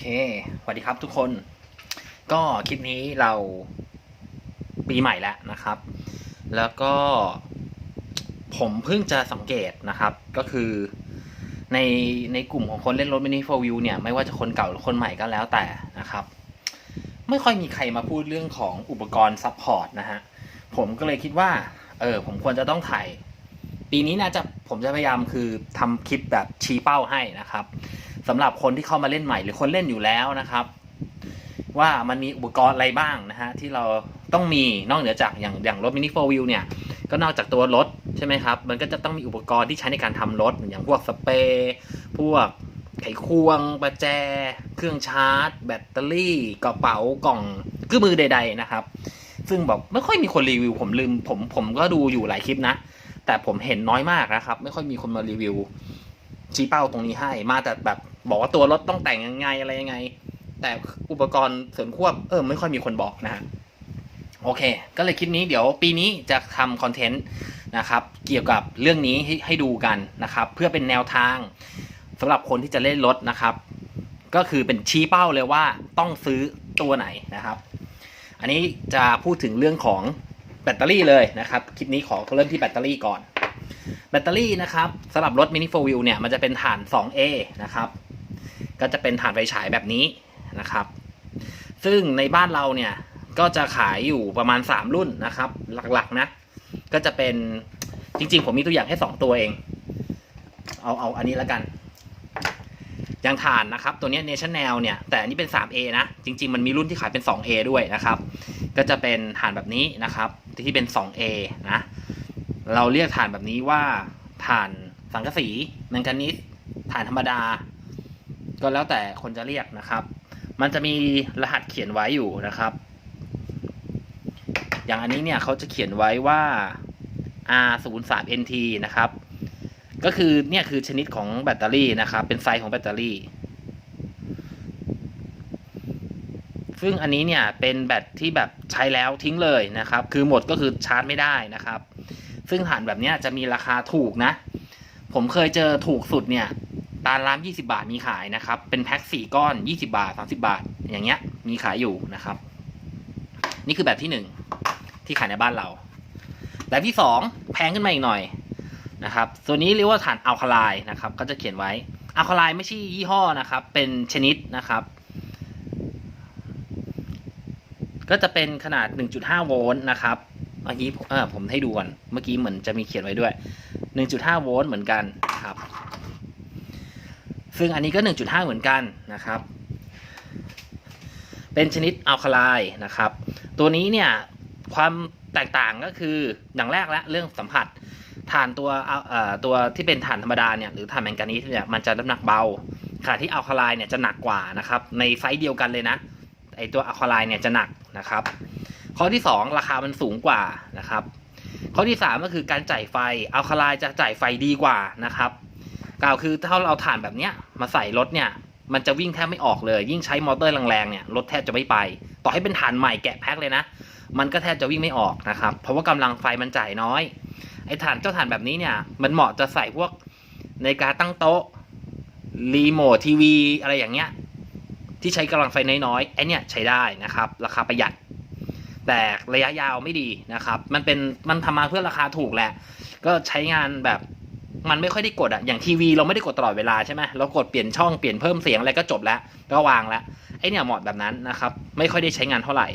เค สวัสดีครับทุกคน ก็คลิปนี้เราปีใหม่แล้วนะครับ แล้วก็ผมเพิ่งจะสังเกตนะครับ ก็คือในในกลุ่มของคนเล่นรถมินิโฟวิวเนี่ย ไม่ว่าจะคนเก่าหรือคนใหม่ก็แล้วแต่นะครับ ไม่ค่อยมีใครมาพูดเรื่องของอุปกรณ์ซัพพอร์ตนะฮะ ผมก็เลยคิดว่า เออ ผมควรจะต้องถ่าย ปีนี้นะจะผมจะพยายามคือทำคลิปแบบชี้เป้าให้นะครับ สำหรับคนที่เข้ามาเล่นใหม่หรือคนเล่นอยู่แล้วนะครับ ว่ามันมีอุปกรณ์อะไรบ้างนะฮะที่เราต้องมีนอกเหนือจากอย่างอย่างรถมินิโฟวิวเนี่ยก็นอกจากตัวรถใช่ไหมครับ มันก็จะต้องมีอุปกรณ์ที่ใช้ในการทำรถอย่างพวกสเปรย์พวกไขควงประแจ เครื่องชาร์จ แบตเตอรี่ กระเป๋ากล่องเครื่องมือใด ๆนะครับ ซึ่งแบบไม่ค่อยมีคนรีวิว ผมลืมผมผมก็ดูอยู่หลายคลิปนะ แต่ผมเห็นน้อยมากนะครับ ไม่ค่อยมีคนมารีวิวชี้เป้าตรงนี้ให้ มาแต่แบบ บอกว่าตัวรถต้องแต่งยังไงอะไรยังไง แต่อุปกรณ์เสริมควบเออไม่ค่อยมีคนบอกนะฮะโอเค ก็เลยคลิปนี้เดี๋ยวปีนี้จะทำคอนเทนต์นะครับ เกี่ยวกับเรื่องนี้ให้ให้ดูกันนะครับ เพื่อเป็นแนวทางสำหรับคนที่จะเล่นรถนะครับ ก็คือเป็นชี้เป้าเลยว่าต้องซื้อตัวไหนนะครับ อันนี้จะพูดถึงเรื่องของแบตเตอรี่เลยนะครับ คลิปนี้ขอเริ่มที่แบตเตอรี่ก่อน แบตเตอรี่นะครับสำหรับรถมินิโฟวิวเนี่ยมันจะเป็นฐาน 2A นะครับ ก็จะเป็นฐานไฟฉายแบบนี้นะครับ ซึ่งในบ้านเราเนี่ยก็จะขายอยู่ประมาณ 3 รุ่นนะครับ หลักๆนะ ก็จะเป็นจริง ๆ ผมมีตัวอย่างแค่2ตัวเอง เอาเอาอันนี้แล้วกันย่างฐานนะครับ ตัวนี้ย Nation Nail เนี่ย แต่อันนี้เป็น 3A นะ จริง ๆ มันมีรุ่นที่ขายเป็น 2A ด้วยนะครับ ก็จะเป็นฐานแบบนี้นะครับ ที่เป็น 2A นะ เราเรียกฐานแบบนี้ว่าฐานสังกะสีแมงกานีสฐานธรรมดา ก็แล้วแต่คนจะเรียกนะครับ มันจะมีรหัสเขียนไว้อยู่นะครับ อย่างอันนี้เนี่ยเขาจะเขียนไว้ว่า R 0 3 NT นะครับ ก็คือเนี่ยคือชนิดของแบตเตอรี่นะครับ เป็นไซส์ของแบตเตอรี่ ซึ่งอันนี้เนี่ยเป็นแบตที่แบบใช้แล้วทิ้งเลยนะครับ คือหมดก็คือชาร์จไม่ได้นะครับ ซึ่งฐานแบบนี้จะมีราคาถูกนะ ผมเคยเจอถูกสุดเนี่ย ตามร้าน20 บาทมีขายนะครับ เป็นแพ็ค4ก้อน 20 บาท 30 บาท อย่างเงี้ย มีขายอยู่นะครับ นี่คือแบบที่1ที่ขายในบ้านเรา แบบที่2แพงขึ้นมาอีกหน่อยนะครับตัวนี้เรียกว่าฐานอัลคาไลน์นะครับ ก็จะเขียนไว้อัลคาไลน์ไม่ใช่ยี่ห้อนะครับ เป็นชนิดนะครับ ก็จะเป็นขนาด 1.5 โวลต์นะครับเมื่อกี้ผมเออผมให้ดูก่อน เมื่อกี้เหมือนจะมีเขียนไว้ด้วย 1.5 โวลต์เหมือนกันครับ ซึ่งอันนี้ก็ 1.5 เหมือนกันนะครับ เป็นชนิดอัลคาไลนะครับ ตัวนี้เนี่ยความแตกต่างก็คืออย่างแรกแล้วเรื่องสัมผัสฐานตัวตัวที่เป็นฐานธรรมดาเนี่ยหรือฐานแมงกานีสเนี่ยมันจะน้ำหนักเบาขณะที่อัลคาไลเนี่ยจะหนักกว่านะครับในไซส์เดียวกันเลยนะไอตัวอัลคาไลเนี่ยจะหนักนะครับ ข้อที่ 2 ราคามันสูงกว่านะครับ ข้อที่ 3 ก็คือการจ่ายไฟอัลคาไลจะจ่ายไฟดีกว่านะครับ กล่าวคือถ้าเราถ่านแบบเนี้ยมาใส่รถเนี่ยมันจะวิ่งแทบไม่ออกเลย ยิ่งใช้มอเตอร์แรงๆเนี่ยรถแทบจะไม่ไป ต่อให้เป็นฐานใหม่แกะแพ็คเลยนะ มันก็แทบจะวิ่งไม่ออกนะครับ เพราะว่ากำลังไฟมันจ่ายน้อย ไอ้ฐานเจ้าฐานแบบนี้เนี่ย มันเหมาะจะใส่พวกในการตั้งโต๊ะรีโมททีวีอะไรอย่างเงี้ย ที่ใช้กำลังไฟน้อยๆไอเนี่ยใช้ได้นะครับ ราคาประหยัด แต่ระยะยาวไม่ดีนะครับ มันเป็นมันทำมาเพื่อราคาถูกแหละ ก็ใช้งานแบบ มันไม่ค่อยได้กดอะอย่างทีวีเราไม่ได้กดตลอดเวลาใช่ไหมเรากดเปลี่ยนช่องเปลี่ยนเพิ่มเสียงอะไรก็จบแล้วก็วางแล้วไอเนี่ยเหมาะแบบนั้นนะครับ ไม่ค่อยได้ใช้งานเท่าไหร่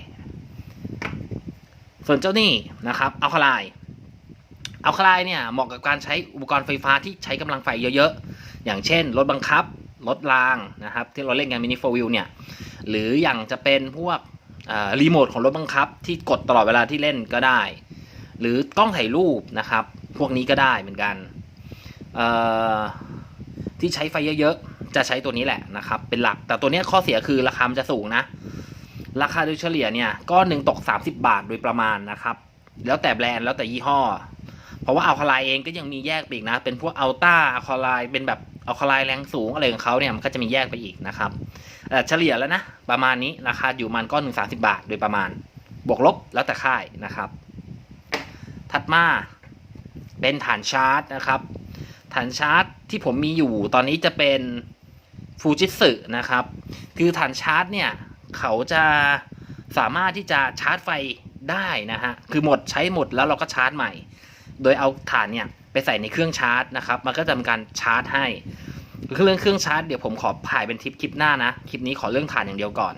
ส่วนเจ้านี่นะครับอัลคาไลอัลคาไลน์เนี่ยเหมาะกับการใช้อุปกรณ์ไฟฟ้าที่ใช้กำลังไฟเยอะๆ อย่างเช่นรถบังคับรถรางนะครับที่เราเล่นกันมินิโฟวิลเนี่ยหรืออย่างจะเป็นพวกรีโมทของรถบังคับ ที่กดตลอดเวลาที่เล่นก็ได้ หรือกล้องถ่ายรูปนะครับ พวกนี้ก็ได้เหมือนกัน ที่ใช้ไฟเยอะๆ จะใช้ตัวนี้แหละนะครับ เป็นหลัก แต่ตัวนี้ข้อเสียคือราคามันจะสูงนะ ราคาโดยเฉลี่ยเนี่ยก้อนหนึ่งตก 30 บาทโดยประมาณนะครับ แล้วแต่แบรนด์แล้วแต่ยี่ห้อ เพราะว่าอัลคาไลเองก็ยังมีแยกไปอีกนะ เป็นพวกอัลต้าอัลคาไลเป็นแบบอัลคาไลแรงสูงอะไรของเขาเนี่ยมันก็จะมีแยกไปอีกนะครับเฉลี่ยแล้วนะประมาณนี้ราคาอยู่มันก้อนหนึ่งสาสิบาท โดยประมาณ บวกลบแล้วแต่ค่ายนะครับ ถัดมาเป็นฐานชาร์จนะครับ ฐานชาร์จที่ผมมีอยู่ตอนนี้จะเป็นฟูจิสึนะครับ คือฐานชาร์จเนี่ย เขาจะสามารถที่จะชาร์จไฟได้นะฮะ คือหมดใช้หมดแล้วเราก็ชาร์จใหม่ โดยเอาฐานเนี่ยไปใส่ในเครื่องชาร์จนะครับ มันก็จะทำการชาร์จให้เรื่องเครื่องชาร์จเดี๋ยวผมขอถ่ายเป็นทิปคลิปหน้านะ คลิปนี้ขอเรื่องฐานอย่างเดียวก่อน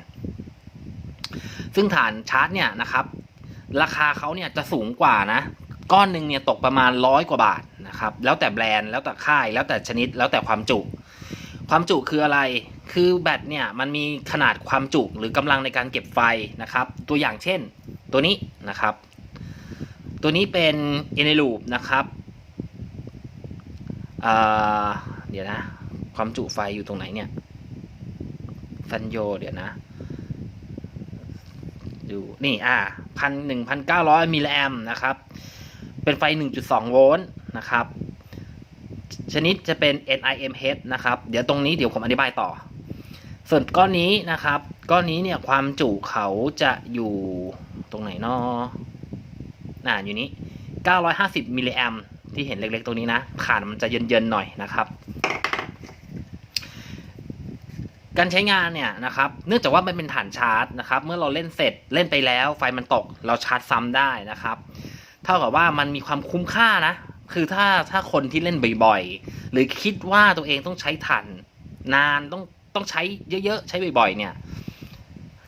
ซึ่งฐานชาร์จเนี่ยนะครับ ราคาเขาเนี่ยจะสูงกว่านะ ก้อนหนึ่งเนี่ยตกประมาณร้อยกว่าบาท นะครับ แล้วแต่แบรนด์แล้วแต่ค่าย แล้วแต่ชนิดแล้วแต่ความจุ ความจุคืออะไร คือแบตเนี่ยมันมีขนาดความจุหรือกำลังในการเก็บไฟนะครับ ตัวอย่างเช่น ตัวนี้นะครับ ตัวนี้เป็น e n e l o o p นะครับเดี๋ยวนะ ความจุไฟอยู่ตรงไหนเนี่ยซันโยเดี๋ยวนะดูนี่อ่าพันหนึ่งพันเก้าร้อยมิลลิแอมนะครับ เป็นไฟ1.2โวลต์ นะครับ ชนิดจะเป็น NIMH นะครับเดี๋ยวตรงนี้เดี๋ยวผมอธิบายต่อ ส่วนก้อนนี้นะครับก้อนนี้เนี่ยความจุเขาจะอยู่ตรงไหนนออ่าอยู่นี้ 950 มิลลิแอมที่เห็นเล็กๆตรงนี้นะฐานมันจะเย็นๆหน่อยนะครับ การใช้งานเนี่ยนะครับ เนื่องจากว่ามันเป็นฐานชาร์จนะครับ เมื่อเราเล่นเสร็จเล่นไปแล้ว ไฟมันตก เราชาร์จซ้ำได้นะครับ เท่ากับว่ามันมีความคุ้มค่านะ คือถ้าถ้าคนที่เล่นบ่อยๆ หรือคิดว่าตัวเองต้องใช้ถ่านนานต้องต้องใช้เยอะๆ ใช้บ่อยๆ เนี่ย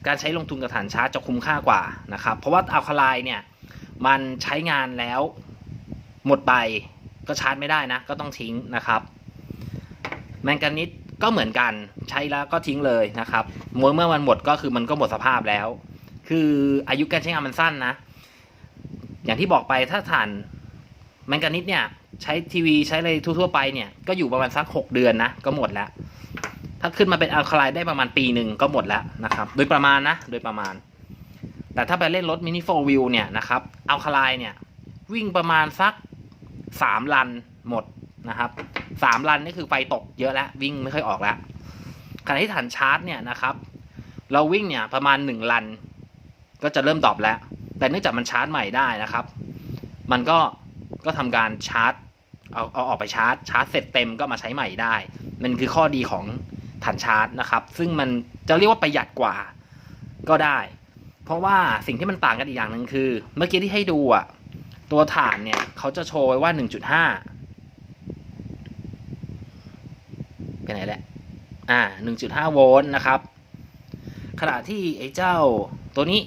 การใช้ลงทุนกับฐานชาร์จจะคุ้มค่ากว่านะครับ เพราะว่าอัลคาไลเนี่ย มันใช้งานแล้วหมดไปก็ชาร์จไม่ได้นะ ก็ต้องทิ้งนะครับแมงกานิสก็เหมือนกันใช้แล้วก็ทิ้งเลยนะครับเมื่อเมื่อมันหมดก็คือมันก็หมดสภาพแล้ว คืออายุการใช้งานมันสั้นนะ อย่างที่บอกไปถ้าฐาน แมงกานิสเนี่ย ใช้ทีวีใช้อะไรทั่วๆไปเนี่ย ก็อยู่ประมาณสักหกเดือนนะ ก็หมดแล้ว ถ้าขึ้นมาเป็นอัลคาไลได้ประมาณปีหนึ่งก็หมดแล้วนะครับ โดยประมาณนะ โดยประมาณ แต่ถ้าไปเล่นรถมินิโฟวิวเนี่ยนะครับอัลคาไลเนี่ย วิ่งประมาณสักสามลันหมดนะครับสามลันนี่คือไฟตกเยอะแล้ววิ่งไม่ค่อยออกแล้วขณะที่ฐานชาร์จเนี่ยนะครับ เราวิ่งเนี่ยประมาณหนึ่งลัน ก็จะเริ่มดอปแล้ว แต่เนื่องจากมันชาร์จใหม่ได้นะครับ มันก็ ก็ทำการชาร์จเอาเอาออกไปชาร์จชาร์จเสร็จเต็มก็มาใช้ใหม่ได้ มันคือข้อดีของฐานชาร์จนะครับ ซึ่งมันจะเรียกว่าประหยัดกว่าก็ได้ เพราะว่าสิ่งที่มันต่างกันอีกอย่างหนึ่งคือ เมื่อกี้ที่ให้ดูอะตัวฐานเนี่ยเขาจะโชว์ไว้ว่า 1.5ไปไหนแหละอ่า1.5 โวลต์นะครับ ขณะที่ไอ้เจ้าตัวนี้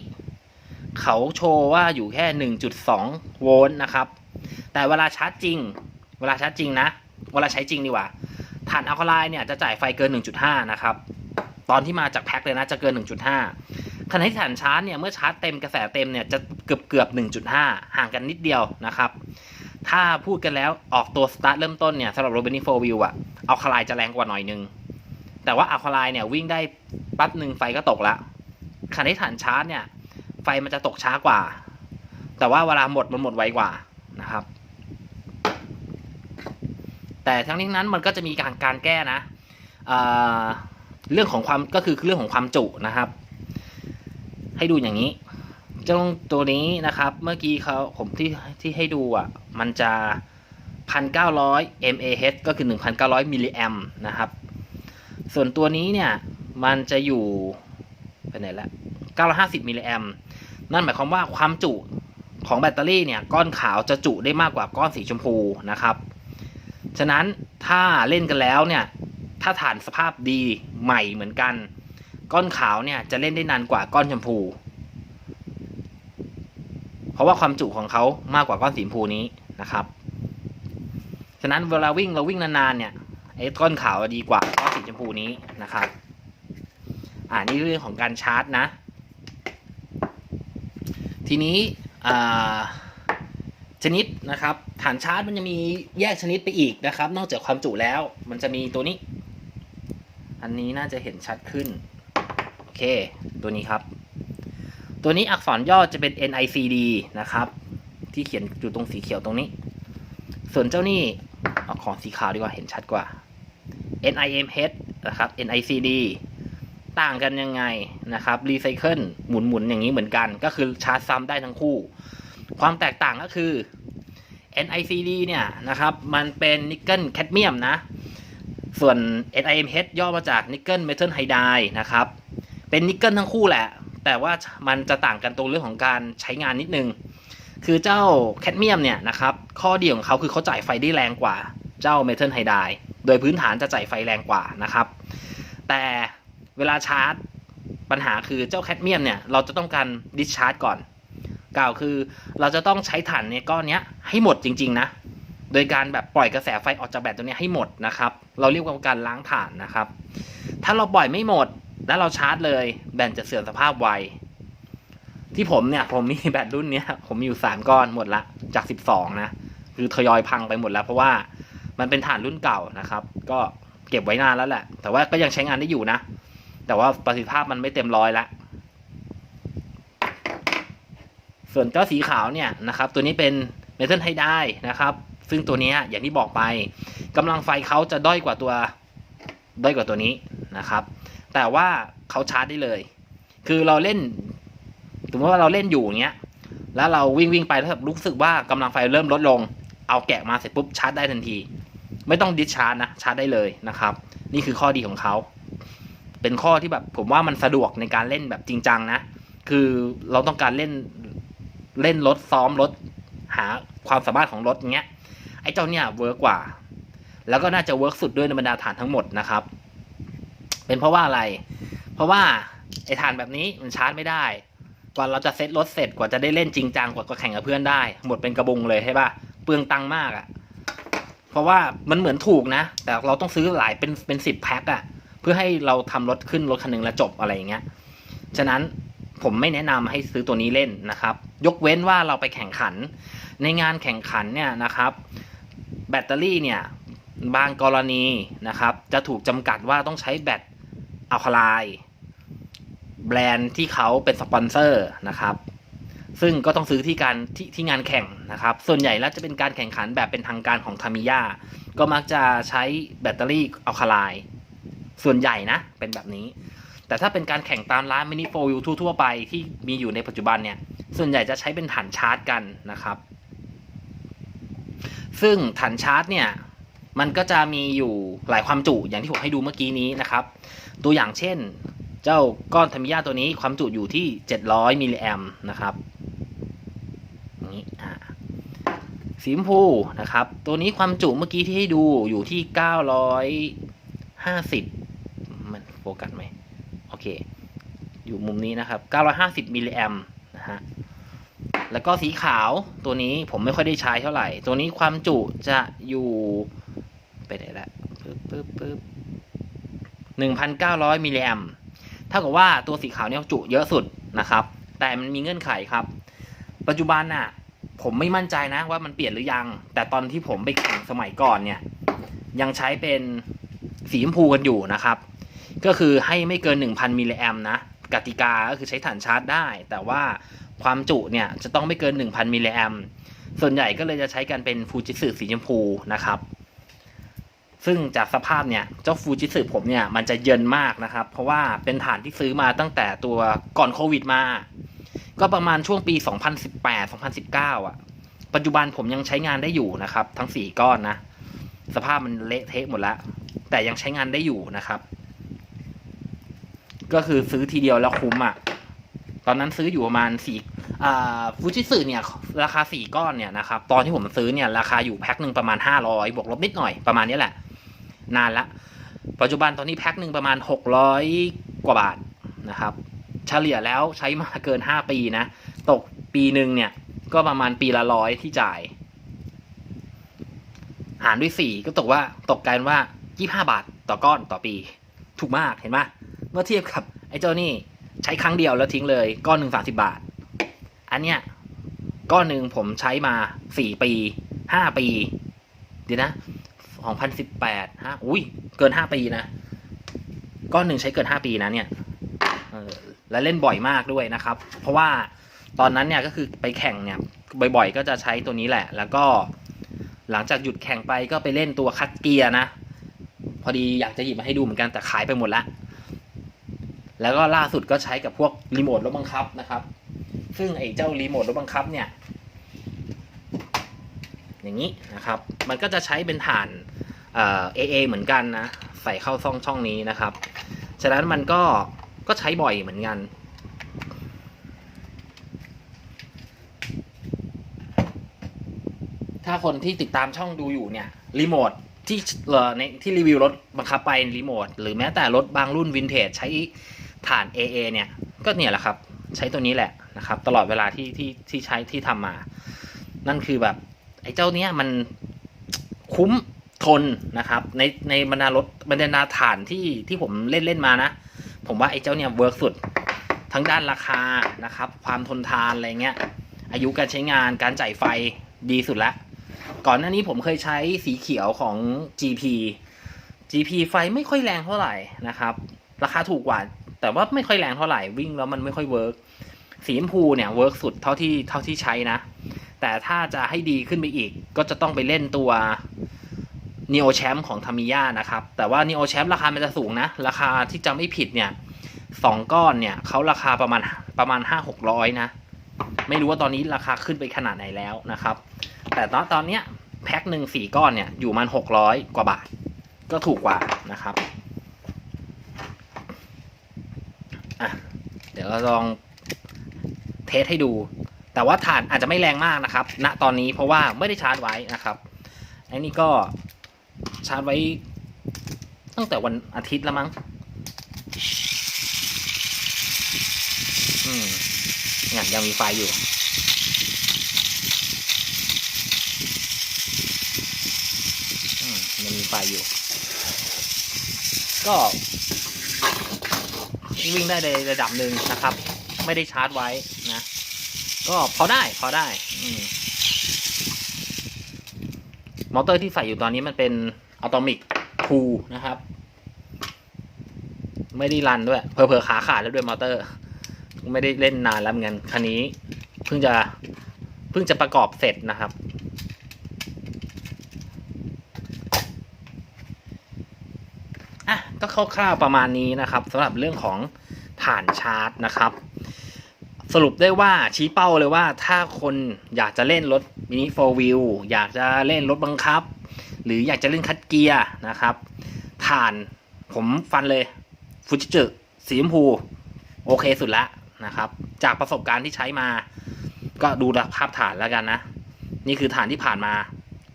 เขาโชว์ว่าอยู่แค่ 1.2 โวลต์นะครับ แต่เวลาชาร์จจริง เวลาชาร์จจริงนะ เวลาใช้จริงดีกว่าฐานอัลคาไลน์เนี่ยจะจ่ายไฟเกิน 1.5 นะครับ ตอนที่มาจากแพ็คเลยนะจะเกิน 1.5ขณะที่ฐานชาร์จเนี่ยเมื่อชาร์จเต็มกระแสเต็มเนี่ยจะเกือบเกือบ 1.5 ห่างกันนิดเดียวนะครับ ถ้าพูดกันแล้วออกตัวสตาร์ทเริ่มต้นเนี่ยสำหรับโรเบินี่โฟวิวอะอัลคาไลน์จะแรงกว่าหน่อยนึง แต่ว่าอัลคาไลน์เนี่ยวิ่งได้ปั๊บหนึ่งไฟก็ตกละขณะที่ฐานชาร์จเนี่ยไฟมันจะตกช้ากว่า แต่ว่าเวลาหมดมันหมดไวกว่านะครับ แต่ทั้งนี้นั้นมันก็จะมีการการแก้นะเรื่องของความก็คือเรื่องของความจุนะครับ ให้ดูอย่างนี้เจ้าตัวนี้นะครับเมื่อกี้เขาผมที่ที่ให้ดูอะมันจะ 1,900 mAh ก็คือ 1,900มิลลิแอมนะครับ ส่วนตัวนี้เนี่ยมันจะอยู่ไปไหนละ950มิลลิแอมนั่นหมายความว่าความจุของแบตเตอรี่เนี่ยก้อนขาวจะจุได้มากกว่าก้อนสีชมพูนะครับ ฉะนั้นถ้าเล่นกันแล้วเนี่ยถ้าฐานสภาพดีใหม่เหมือนกัน ก้อนขาวเนี่ยจะเล่นได้นานกว่าก้อนชมพู เพราะว่าความจุของเขามากกว่าก้อนสีชมพูนี้นะครับ ฉะนั้นเวลาวิ่งเราวิ่งนานๆเนี่ยไอ้ก้อนขาวดีกว่าก้อนสีชมพูนี้นะครับ อ่านี่เรื่องของการชาร์จนะ ทีนี้อ่า ชนิดนะครับฐานชาร์จมันจะมีแยกชนิดไปอีกนะครับ นอกจากความจุแล้ว มันจะมีตัวนี้ อันนี้น่าจะเห็นชัดขึ้น โอเค ตัวนี้ครับ ตัวนี้อักษรย่อจะเป็น NICD นะครับ ที่เขียนอยู่ตรงสีเขียวตรงนี้ ส่วนเจ้านี่เอาของสีขาวดีกว่าเห็นชัดกว่า NIMH นะครับ NICD ต่างกันยังไงนะครับรีไซเคิลหมุนหมุนๆอย่างนี้เหมือนกัน ก็คือชาร์จซ้ำได้ทั้งคู่ ความแตกต่างก็คือ NICD เนี่ยนะครับมันเป็นนิกเกิลแคดเมียมนะ ส่วน NIMH ย่อมาจาก Nickel Metal Hydride นะครับ เป็นนิกเกิลทั้งคู่แหละ แต่ว่ามันจะต่างกันตรงเรื่องของการใช้งานนิดนึง คือเจ้าแคดเมียมเนี่ยนะครับข้อดีของเขาคือเขาจ่ายไฟได้แรงกว่าเจ้าเมทัลไฮไดโดยพื้นฐานจะจ่ายไฟแรงกว่านะครับ แต่เวลาชาร์จปัญหาคือเจ้าแคดเมียมเนี่ยเราจะต้องการดิสชาร์จก่อน กล่าวคือ เราจะต้องใช้ถ่านในก้อนนี้ให้หมดจริง ๆ นะ โดยการแบบปล่อยกระแสไฟออกจากแบตตัวนี้ให้หมดนะครับ เราเรียกว่าการล้างถ่านนะครับ ถ้าเราปล่อยไม่หมดแล้วเราชาร์จเลยแบตจะเสื่อมสภาพไวที่ผมเนี่ยผมมีแบตรุ่นเนี้ยผมมีอยู่สามก้อนหมดละจากสิบสองนะคือทยอยพังไปหมดแล้ว เพราะว่ามันเป็นฐานรุ่นเก่านะครับ ก็เก็บไว้นานแล้วแหละ แต่ว่าก็ยังใช้งานได้อยู่นะ แต่ว่าประสิทธิภาพมันไม่เต็มร้อยละ ส่วนเจ้าสีขาวเนี่ยนะครับตัวนี้เป็นเมทัลไฮไดนะครับซึ่งตัวนี้อย่างที่บอกไปกำลังไฟเขาจะด้อยกว่าตัวด้อยกว่าตัวนี้นะครับ แต่ว่าเขาชาร์จได้เลย คือเราเล่นสมมติว่าเราเล่นอยู่อย่างเงี้ยแล้วเราวิ่งวิ่งไปแล้วแบบรู้สึกว่ากำลังไฟเริ่มลดลง เอาแกะมาเสร็จปุ๊บชาร์จได้ทันที ไม่ต้องดิสชาร์จนะชาร์จได้เลยนะครับ นี่คือข้อดีของเขาเป็นข้อที่แบบผมว่ามันสะดวกในการเล่นแบบจริงจังนะ คือเราต้องการเล่น เล่นรถซ้อมรถหาความสามารถของรถเงี้ยไอ้เจ้าเนี่ยเวิร์กกว่า แล้วก็น่าจะเวิร์กสุดด้วยในบรรดาฐานทั้งหมดนะครับ เป็นเพราะว่าอะไร เพราะว่าไอ้ฐานแบบนี้มันชาร์จไม่ได้กว่าเราจะเซ็ตรถเสร็จกว่าจะได้เล่นจริงจังกว่าแข่งกับเพื่อนได้ หมดเป็นกระบุงเลยใช่ป่ะเปลืองตังค์มากอะ่ะ เพราะว่ามันเหมือนถูกนะ แต่เราต้องซื้อหลายเป็นเป็นสิบแพ็คอะ่ะ เพื่อให้เราทำรถขึ้นรถคันหนึ่งแล้วจบอะไรอย่างเงี้ย ฉะนั้น ผมไม่แนะนำให้ซื้อตัวนี้เล่นนะครับ ยกเว้นว่าเราไปแข่งขัน ในงานแข่งขันเนี่ยนะครับ แบตเตอรี่เนี่ยบางกรณีนะครับ จะถูกจำกัดว่าต้องใช้แบตอัลคาไลแบรนด์ที่เขาเป็นสปอนเซอร์นะครับ ซึ่งก็ต้องซื้อที่การที่ที่งานแข่งนะครับ ส่วนใหญ่แล้วจะเป็นการแข่งขันแบบเป็นทางการของทามิยาก็มักจะใช้แบตเตอรี่อัลคาไลส่วนใหญ่นะเป็นแบบนี้ แต่ถ้าเป็นการแข่งตามร้านมินิโฟยูทั่วๆไปที่มีอยู่ในปัจจุบันเนี่ย ส่วนใหญ่จะใช้เป็นฐานชาร์จกันนะครับ ซึ่งฐานชาร์จเนี่ย มันก็จะมีอยู่หลายความจุอย่างที่ผมให้ดูเมื่อกี้นี้นะครับ ตัวอย่างเช่น เจ้าก้อนธรรมิยาตัวนี้ความจุอยู่ที่ 700 มิลลิแอมนะครับนี้อ่าสีชมพูนะครับ ตัวนี้ความจุเมื่อกี้ที่ให้ดูอยู่ที่ 950 มันโฟกัสไหม เค อยู่มุมนี้นะครับ 950มิลลิแอมนะฮะแล้วก็สีขาวตัวนี้ผมไม่ค่อยได้ใช้เท่าไหร่ ตัวนี้ความจุจะอยู่ไปไหนละปึ๊บปึ๊บปึ๊บหนึ่งพันเก้าร้อยมิลลิแอมเท่ากับว่าตัวสีขาวเนี่ยจุเยอะสุดนะครับ แต่มันมีเงื่อนไขครับ ปัจจุบันน่ะ ผมไม่มั่นใจนะว่ามันเปลี่ยนหรือยัง แต่ตอนที่ผมไปแข่งสมัยก่อนเนี่ย ยังใช้เป็นสีชมพูกันอยู่นะครับ ก็คือให้ไม่เกิน 1,000 มิลลิแอมนะกติกาก็คือใช้ฐานชาร์จได้ แต่ว่าความจุเนี่ยจะต้องไม่เกิน 1,000 มิลลิแอมส่วนใหญ่ก็เลยจะใช้กันเป็นฟูจิสึสีชมพูนะครับ ซึ่งจากสภาพเนี่ย เจ้าฟูจิสึผมเนี่ย มันจะเยินมากนะครับ เพราะว่าเป็นฐานที่ซื้อมาตั้งแต่ตัวก่อนโควิดมา ก็ประมาณช่วงปี 2018 2019 อะ ปัจจุบันผมยังใช้งานได้อยู่นะครับ ทั้ง 4 ก้อนนะ สภาพมันเละเทะหมดแล้ว แต่ยังใช้งานได้อยู่นะครับ ก็คือซื้อทีเดียวแล้วคุ้มอะ ตอนนั้นซื้ออยู่ประมาณสี่ฟูจิสึเนี่ย ราคาสี่ก้อนเนี่ยนะครับ ตอนที่ผมซื้อเนี่ย ราคาอยู่แพ็คหนึ่งประมาณห้าร้อยบวกลบนิดหน่อยประมาณนี้แหละ นานละ ปัจจุบันตอนนี้แพ็คหนึ่งประมาณหกร้อยกว่าบาทนะครับ เฉลี่ยแล้วใช้มาเกินห้าปีนะ ตกปีหนึ่งเนี่ย ก็ประมาณปีละร้อยที่จ่ายหารด้วยสี่ก็ตกว่าตกกันว่ายี่ห้าบาทต่อก้อนต่อปี ถูกมากเห็นไหม เมื่อเทียบกับไอ้เจ้านี่ใช้ครั้งเดียวแล้วทิ้งเลย ก้อนหนึ่งสาสิบาท อันเนี้ยก้อนหนึ่งผมใช้มาสี่ปีห้าปีเดี๋ยวนะสองพันสิบแปดฮะอุ้ยเกินห้าปีนะก้อนหนึ่งใช้เกินห้าปีนะเนี่ยและเล่นบ่อยมากด้วยนะครับ เพราะว่าตอนนั้นเนี่ยก็คือไปแข่งเนี่ยบ่อยๆ ก็จะใช้ตัวนี้แหละ แล้วก็หลังจากหยุดแข่งไปก็ไปเล่นตัวคัดเกียร์นะ พอดีอยากจะหยิบมาให้ดูเหมือนกันแต่ขายไปหมดละ แล้วก็ล่าสุดก็ใช้กับพวกรีโมทรถบังคับนะครับ ซึ่งไอ้เจ้ารีโมทรถบังคับเนี่ย อย่างนี้นะครับ มันก็จะใช้เป็นฐานเอ่อ AA เหมือนกันนะ ใส่เข้าช่องช่องนี้นะครับ ฉะนั้นมันก็ก็ใช้บ่อยเหมือนกันถ้าคนที่ติดตามช่องดูอยู่เนี่ยรีโมทที่เอ่อในที่รีวิวรถบังคับไปรีโมทหรือแม้แต่รถบางรุ่นวินเทจใช้ ฐาน AA เนี่ยก็เนี่ยแหละครับ ใช้ตัวนี้แหละนะครับ ตลอดเวลาที่ที่ที่ใช้ที่ทำมา นั่นคือแบบ ไอ้เจ้าเนี้ยมันคุ้มทนนะครับ ในในบรรดารถบรรดาฐานที่ที่ผมเล่นเล่นมานะ ผมว่าไอ้เจ้าเนี่ยเวิร์กสุดทั้งด้านราคานะครับ ความทนทานอะไรเงี้ย อายุการใช้งานการจ่ายไฟดีสุดละก่อนหน้านี้ผมเคยใช้สีเขียวของ GP GP ไฟไม่ค่อยแรงเท่าไหร่นะครับ ราคาถูกกว่า แต่ว่าไม่ค่อยแรงเท่าไหร่วิ่งแล้วมันไม่ค่อยเวิร์กสีชมพูเนี่ยเวิร์กสุดเท่าที่เท่าที่ใช้นะ แต่ถ้าจะให้ดีขึ้นไปอีก ก็จะต้องไปเล่นตัว Neo Champ ของทามิยานะครับ แต่ว่า Neo Champ ราคามันจะสูงนะ ราคาที่จำไม่ผิดเนี่ยสองก้อนเนี่ยเขาราคาประมาณประมาณห้าหกร้อยนะ ไม่รู้ว่าตอนนี้ราคาขึ้นไปขนาดไหนแล้วนะครับ แต่ตอนตอนเนี้ยแพ็คหนึ่งสี่ก้อนเนี่ยอยู่มันหกร้อยกว่าบาท ก็ถูกกว่านะครับอะเดี๋ยวเราลองเทสให้ดู แต่ว่าฐานอาจจะไม่แรงมากนะครับ ณตอนนี้เพราะว่าไม่ได้ชาร์จไว้นะครับอันนี้ก็ชาร์จไว้ตั้งแต่วันอาทิตย์แล้วมั้งอืมเนี่ยยังมีไฟอยู่อืมยังมีไฟอยู่ ก็ วิ่งได้ในระดับหนึ่งนะครับ ไม่ได้ชาร์จไว้นะ ก็พอได้พอได้อมอเตอร์ที่ใส่อยู่ตอนนี้มันเป็นอัตอมิกคูนะครับ ไม่ได้รันด้วยเพอเพอๆขาขาดแล้วด้วยมอเตอร์ ไม่ได้เล่นนานแล้วเหมือนกันคันนี้ เพิ่งจะเพิ่งจะประกอบเสร็จนะครับ อะก็ คร่าวๆประมาณนี้นะครับสำหรับเรื่องของฐานชาร์จนะครับ สรุปได้ว่าชี้เป้าเลยว่าถ้าคนอยากจะเล่นรถมินิโฟวิลอยากจะเล่นรถบังคับ หรืออยากจะเล่นคัดเกียร์นะครับฐานผมฟันเลยฟูจิจึสีชมพูโอเคสุดละนะครับ จากประสบการณ์ที่ใช้มา ก็ดูภาพฐานแล้วกันนะ นี่คือฐานที่ผ่านมา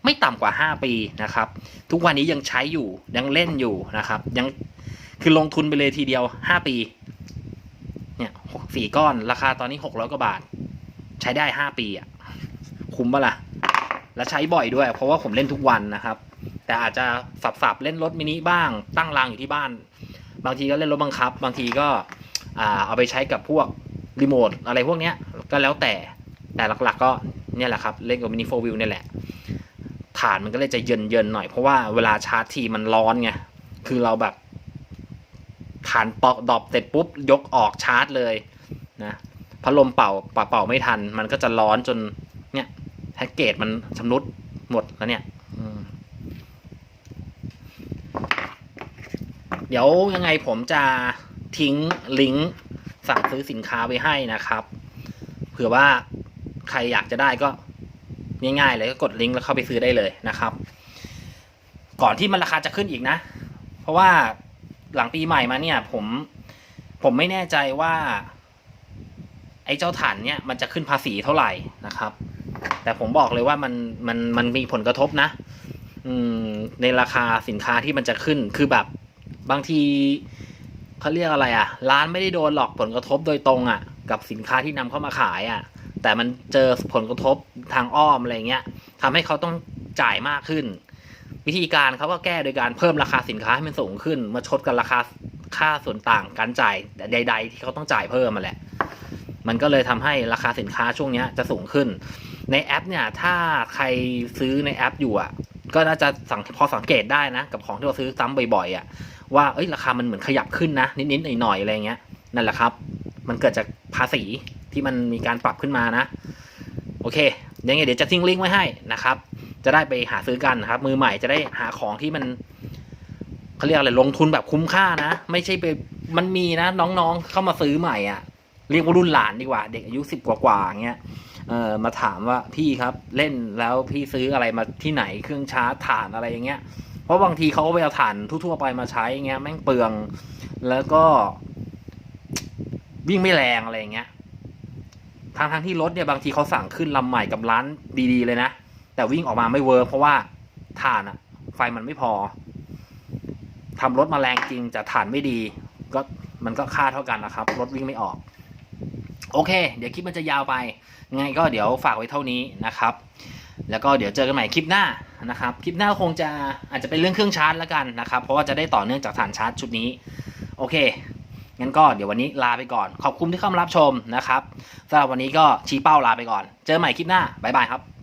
ไม่ต่ำกว่า 5 ปีนะครับ ทุกวันนี้ยังใช้อยู่ยังเล่นอยู่นะครับ ยัง คือลงทุนไปเลยทีเดียว5ปี เนี่ยสี่ก้อนราคาตอนนี้600กว่าบาท ใช้ได้5ปีอะ คุ้มปะล่ะ และใช้บ่อยด้วย เพราะว่าผมเล่นทุกวันนะครับ แต่อาจจะสับๆเล่นรถมินิบ้าง ตั้งรางอยู่ที่บ้าน บางทีก็เล่นรถบังคับ บางทีก็เอาไปใช้กับพวกรีโมทอะไรพวกเนี้ยก็แล้วแต่แต่หลักๆก็เนี่ยแหละครับ เล่นกับมินิโฟวิลเนี่ยแหละฐานมันก็เลยจะเย็นๆหน่อยเพราะว่าเวลาชาร์จทีมันร้อนไง คือเราแบบ ฐานปอกดอปเสร็จปุ๊บยกออกชาร์จเลยนะพัดลมเป่าเป่าเป่าไม่ทัน มันก็จะร้อนจนเนี่ยแพ็กเกจมันชำรุดหมดแล้วเนี่ยเดี๋ยวยังไงผมจะทิ้งลิงก์สั่งซื้อสินค้าไว้ให้นะครับ เผื่อว่าใครอยากจะได้ก็ง่ายๆเลยก็กดลิงก์แล้วเข้าไปซื้อได้เลยนะครับ ก่อนที่มันราคาจะขึ้นอีกนะ เพราะว่า หลังปีใหม่มาเนี่ย ผมผมไม่แน่ใจว่า ไอ้เจ้าฐานเนี่ยมันจะขึ้นภาษีเท่าไหร่นะครับ แต่ผมบอกเลยว่ามันมันมันมีผลกระทบนะ อืมในราคาสินค้าที่มันจะขึ้นคือแบบบางทีเขาเรียกอะไรอะ่ะ ร้านไม่ได้โดนหรอกผลกระทบโดยตรงอะ่ะ กับสินค้าที่นำเข้ามาขายอะ่ะ แต่มันเจอผลกระทบทางอ้อมอะไรเงี้ยทำให้เขาต้องจ่ายมากขึ้น วิธีการเขาก็แก้โดยการเพิ่มราคาสินค้าให้มันสูงขึ้น มาชดกับราคาค่าส่วนต่างการจ่ายใด ๆ ที่เขาต้องจ่ายเพิ่มมาแหละ มันก็เลยทำให้ราคาสินค้าช่วงนี้จะสูงขึ้น ในแอปเนี่ยถ้าใครซื้อในแอปอยู่อะก็น่าจะสังพอสังเกตได้นะ กับของที่เราซื้อซ้ำบ่อยๆอะว่าเอ้ยราคามันเหมือนขยับขึ้นนะนิดๆหน่อยๆอะไรเงี้ยนั่นแหละครับ มันเกิดจากภาษีที่มันมีการปรับขึ้นมานะ โอเคยังไงเดี๋ยวจะทิ้งลิงก์ไว้ให้นะครับ จะได้ไปหาซื้อกันนะครับ มือใหม่จะได้หาของที่มันเขาเรียกอะไรลงทุนแบบคุ้มค่านะ ไม่ใช่ไปมันมีนะน้องๆเข้ามาซื้อใหม่อะ เรียกว่ารุ่นหลานดีกว่า เด็กอายุสิบกว่าๆอย่างเงี้ยเออมาถามว่าพี่ครับเล่นแล้วพี่ซื้ออะไรมาที่ไหนเครื่องชาร์จฐานอะไรอย่างเงี้ยเพราะบางทีเขาก็ไปเอาถ่านทั่วๆไปมาใช้เงี้ยแม่งเปลือง แล้วก็ วิ่งไม่แรงอะไรอย่างเงี้ยทางทางที่รถเนี่ยบางทีเขาสั่งขึ้นลำใหม่กับร้านดีๆเลยนะ แต่วิ่งออกมาไม่เวิร์กเพราะว่าถ่านอะไฟมันไม่พอทำรถมาแรงจริงแต่ถ่านไม่ดี ก็มันก็ค่าเท่ากันนะครับ รถวิ่งไม่ออก โอเค เดี๋ยวคลิปมันจะยาวไปงไงก็เดี๋ยวฝากไว้เท่านี้นะครับ แล้วก็เดี๋ยวเจอกันใหม่คลิปหน้านะครับ คลิปหน้าคงจะอาจจะเป็นเรื่องเครื่องชาร์จแล้วกันนะครับ เพราะว่าจะได้ต่อเนื่องจากฐานชาร์จชุดนี้ โอเคงั้นก็เดี๋ยววันนี้ลาไปก่อน ขอบคุณที่เข้ามารับชมนะครับสำหรับวันนี้ก็ชี้เป้าลาไปก่อน เจอกันใหม่คลิปหน้า บ๊ายบายครับ